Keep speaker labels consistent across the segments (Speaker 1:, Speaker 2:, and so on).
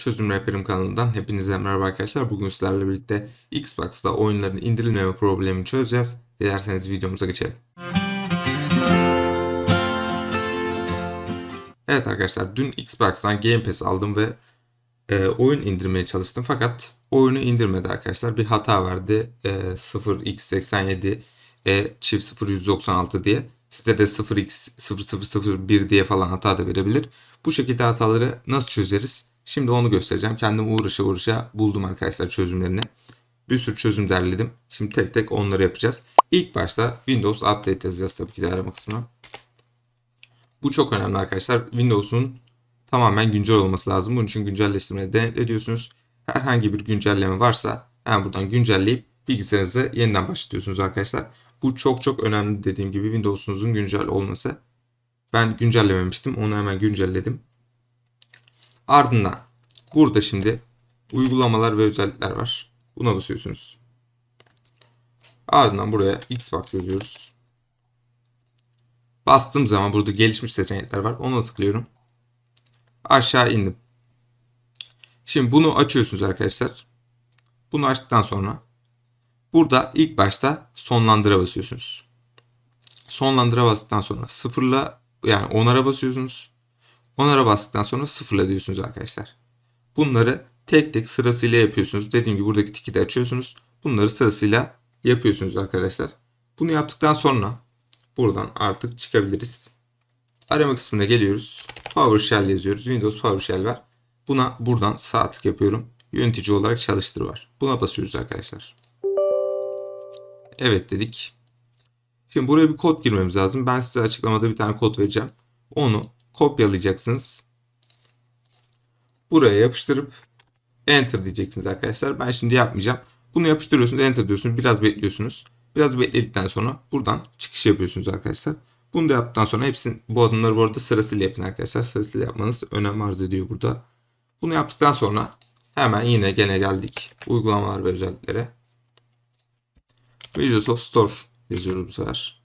Speaker 1: Çözüm Rehberim kanalından hepinize merhaba arkadaşlar. Bugün sizlerle birlikte Xbox'ta oyunların indirilmeme problemini çözeceğiz. Dilerseniz videomuza geçelim. Evet arkadaşlar dün Xbox'tan Game Pass aldım ve e, oyun indirmeye çalıştım. Fakat oyunu indirmedi arkadaşlar. Bir hata verdi. E, 0x87 e çift 0196 diye. Sizde de 0x0001 diye falan hata da verebilir. Bu şekilde hataları nasıl çözeriz? Şimdi onu göstereceğim. Kendim uğraşa uğraşa buldum arkadaşlar çözümlerini. Bir sürü çözüm derledim. Şimdi tek tek onları yapacağız. İlk başta Windows Update yazacağız tabii ki de arama kısmına. Bu çok önemli arkadaşlar. Windows'un tamamen güncel olması lazım. Bunun için güncelleştirmeyi denetletiyorsunuz. Herhangi bir güncelleme varsa hemen buradan güncelleyip bilgisayarınızı yeniden başlatıyorsunuz arkadaşlar. Bu çok çok önemli dediğim gibi Windows'unuzun güncel olması. Ben güncellememiştim. Onu hemen güncelledim. Ardından burada şimdi uygulamalar ve özellikler var. Buna basıyorsunuz. Ardından buraya Xbox yazıyoruz. Bastığım zaman burada gelişmiş seçenekler var. Ona tıklıyorum. Aşağı indim. Şimdi bunu açıyorsunuz arkadaşlar. Bunu açtıktan sonra burada ilk başta sonlandıra basıyorsunuz. Sonlandıra bastıktan sonra sıfırla yani onara basıyorsunuz. Onara bastıktan sonra sıfırla diyorsunuz arkadaşlar. Bunları tek tek sırasıyla yapıyorsunuz. Dediğim gibi buradaki tiki de açıyorsunuz. Bunları sırasıyla yapıyorsunuz arkadaşlar. Bunu yaptıktan sonra buradan artık çıkabiliriz. Arama kısmına geliyoruz. PowerShell yazıyoruz. Windows PowerShell var. Buna buradan sağ tık yapıyorum. Yönetici olarak çalıştır var. Buna basıyoruz arkadaşlar. Evet dedik. Şimdi buraya bir kod girmemiz lazım. Ben size açıklamada bir tane kod vereceğim. Onu kopyalayacaksınız. Buraya yapıştırıp enter diyeceksiniz arkadaşlar. Ben şimdi yapmayacağım. Bunu yapıştırıyorsunuz, enter diyorsunuz. Biraz bekliyorsunuz. Biraz bekledikten sonra buradan çıkış yapıyorsunuz arkadaşlar. Bunu da yaptıktan sonra hepsini bu adımları bu arada sırasıyla yapın arkadaşlar. Sırasıyla yapmanız önem arz ediyor burada. Bunu yaptıktan sonra hemen yine gene geldik uygulamalar ve özelliklere. Microsoft Store yazıyoruz bu sefer.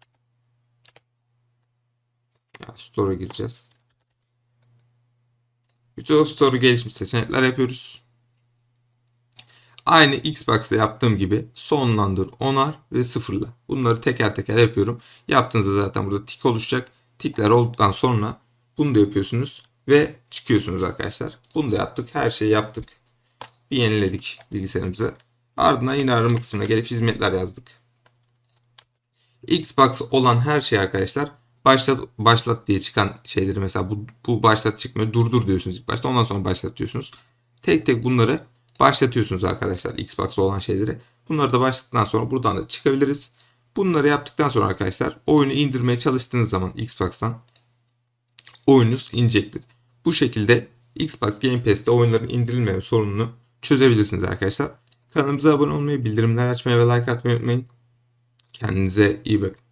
Speaker 1: Yani Store'a gireceğiz. Microsoft Store'u gelişmiş seçenekler yapıyoruz. Aynı Xbox'ta yaptığım gibi sonlandır, onar ve sıfırla. Bunları teker teker yapıyorum. Yaptığınızda zaten burada tik oluşacak. Tikler olduktan sonra bunu da yapıyorsunuz ve çıkıyorsunuz arkadaşlar. Bunu da yaptık. Her şeyi yaptık. Bir yeniledik bilgisayarımızı. Ardından yine arama kısmına gelip hizmetler yazdık. Xbox olan her şey arkadaşlar başlat başlat diye çıkan şeyleri mesela bu, bu başlat çıkmıyor durdur diyorsunuz ilk başta ondan sonra başlat diyorsunuz. Tek tek bunları başlatıyorsunuz arkadaşlar Xbox olan şeyleri. Bunları da başlattıktan sonra buradan da çıkabiliriz. Bunları yaptıktan sonra arkadaşlar oyunu indirmeye çalıştığınız zaman Xbox'tan oyununuz inecektir. Bu şekilde Xbox Game Pass'te oyunların indirilmeme sorununu çözebilirsiniz arkadaşlar. Kanalımıza abone olmayı, bildirimler açmayı ve like atmayı unutmayın. Kendinize iyi bakın.